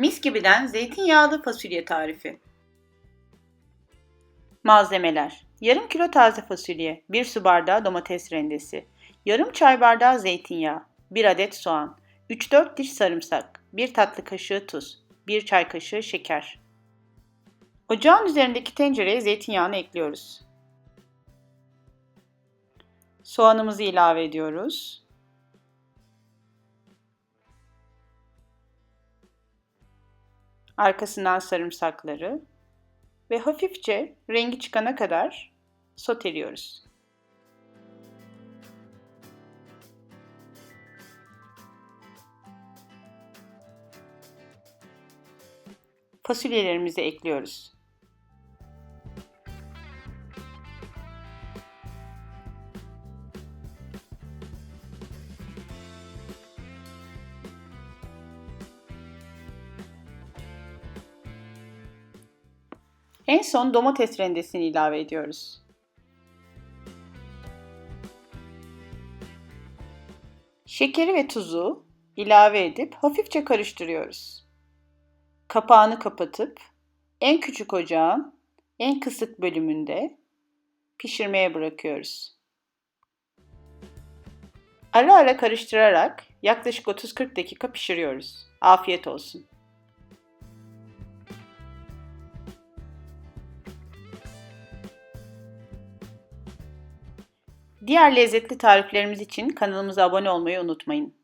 Mis gibiden zeytinyağlı fasulye tarifi. Malzemeler: Yarım kilo taze fasulye, 1 su bardağı domates rendesi, yarım çay bardağı zeytinyağı, 1 adet soğan, 3-4 diş sarımsak, 1 tatlı kaşığı tuz, 1 çay kaşığı şeker. Ocağın üzerindeki tencereye zeytinyağını ekliyoruz. Soğanımızı ilave ediyoruz. Arkasından sarımsakları ve hafifçe rengi çıkana kadar soteliyoruz. Fasulyelerimizi ekliyoruz. En son domates rendesini ilave ediyoruz. Şekeri ve tuzu ilave edip hafifçe karıştırıyoruz. Kapağını kapatıp en küçük ocağın en kısık bölümünde pişirmeye bırakıyoruz. Ara ara karıştırarak yaklaşık 30-40 dakika pişiriyoruz. Afiyet olsun. Diğer lezzetli tariflerimiz için kanalımıza abone olmayı unutmayın.